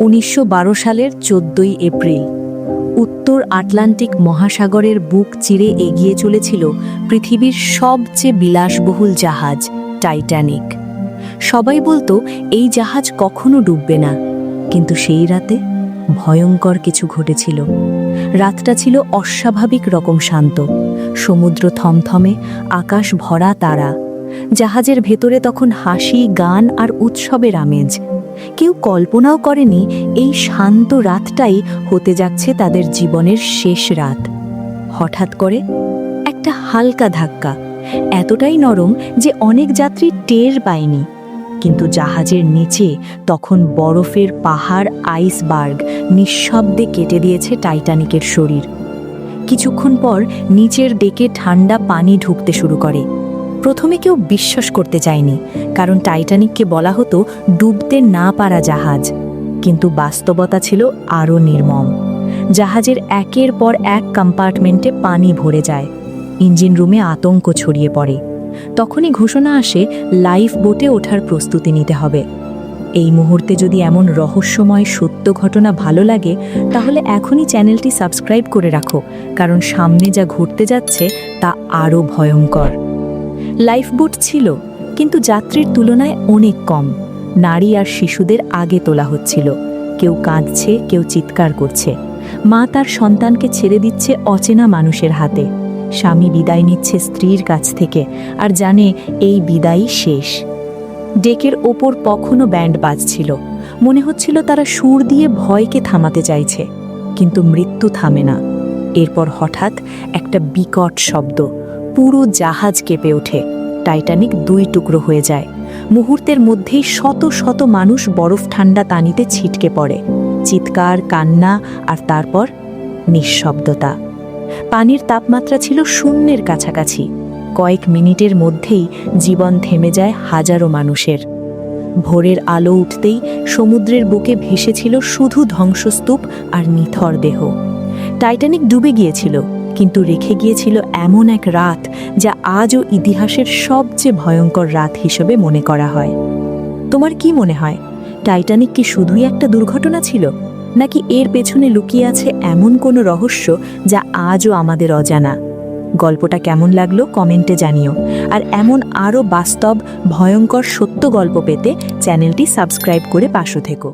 উনিশশো বারো সালের চোদ্দই এপ্রিল। উত্তর আটলান্টিক মহাসাগরের বুক চিরে এগিয়ে চলেছিল পৃথিবীর সবচেয়ে বিলাসবহুল জাহাজ, টাইটানিক। সবাই বলতো, এই জাহাজ কখনো ডুববে না। কিন্তু সেই রাতে ভয়ঙ্কর কিছু ঘটেছিল। রাতটা ছিল অস্বাভাবিক রকম শান্ত। সমুদ্র থমথমে, আকাশ ভরা তারা। জাহাজের ভেতরে তখন হাসি, গান আর উৎসবের আমেজ। কেউ কল্পনাও করেনি এই শান্ত রাতটাই হতে যাচ্ছে তাদের জীবনের শেষ রাত। হঠাৎ করে একটা হালকা ধাক্কা, এতটাই নরম যে অনেক যাত্রী টের পায়নি। কিন্তু জাহাজের নিচে তখন বরফের পাহাড় আইসবার্গ নিঃশব্দে কেটে দিয়েছে টাইটানিকের শরীর। কিছুক্ষণ পর নিচের ডেকে ঠান্ডা পানি ঢুকতে শুরু করে। প্রথমে কেউ বিশ্বাস করতে চায়নি, কারণ টাইটানিককে বলা হতো ডুবতে না পারা জাহাজ। কিন্তু বাস্তবতা ছিল আরও নির্মম। জাহাজের একের পর এক কম্পার্টমেন্টে পানি ভরে যায়। ইঞ্জিন রুমে আতঙ্ক ছড়িয়ে পড়ে। তখনই ঘোষণা আসে, লাইফ বোটে ওঠার প্রস্তুতি নিতে হবে। এই মুহূর্তে যদি এমন রহস্যময় সত্য ঘটনা ভালো লাগে, তাহলে এখনই চ্যানেলটি সাবস্ক্রাইব করে রাখো, কারণ সামনে যা ঘটতে যাচ্ছে তা আরও ভয়ঙ্কর। লাইফবোট ছিল, কিন্তু যাত্রীর তুলনায় অনেক কম। নারী আর শিশুদের আগে তোলা হচ্ছিল। কেউ কাঁদছে, কেউ চিৎকার করছে। মা তার সন্তানকে ছেড়ে দিচ্ছে অচেনা মানুষের হাতে। স্বামী বিদায় নিচ্ছে স্ত্রীর কাছ থেকে আর জানে এই বিদায়ই শেষ। ডেকের ওপর কখনো ব্যান্ড বাজছিল। মনে হচ্ছিল তারা সুর দিয়ে ভয়কে থামাতে চাইছে, কিন্তু মৃত্যু থামে না। এরপর হঠাৎ একটা বিকট শব্দ। পুরো জাহাজ কেঁপে ওঠে। টাইটানিক দুই টুকরো হয়ে যায়। মুহূর্তের মধ্যেই শত শত মানুষ বরফ ঠান্ডা তানিতে ছিটকে পড়ে। চিৎকার, কান্না আর তারপর নিঃশব্দতা। পানির তাপমাত্রা ছিল শূন্যের কাছাকাছি। কয়েক মিনিটের মধ্যেই জীবন থেমে যায় হাজারো মানুষের। ভোরের আলো উঠতেই সমুদ্রের বুকে ভেসেছিল শুধু ধ্বংসস্তূপ আর নিথর দেহ। টাইটানিক ডুবে গিয়েছিল। কিন্তু রেখে গিয়েছিল এমন এক রাত যা আজও ইতিহাসের সবচেয়ে ভয়ঙ্কর রাত হিসেবে মনে করা হয়। তোমার কি মনে হয়, টাইটানিক কি শুধুই একটা দুর্ঘটনা ছিল, নাকি এর পেছনে লুকিয়ে আছে এমন কোনো রহস্য যা আজও আমাদের অজানা? গল্পটা কেমন লাগল কমেন্টে জানিও, আর এমন আরও বাস্তব, ভয়ঙ্কর সত্য গল্প পেতে চ্যানেলটি সাবস্ক্রাইব করে পাশে থেকো।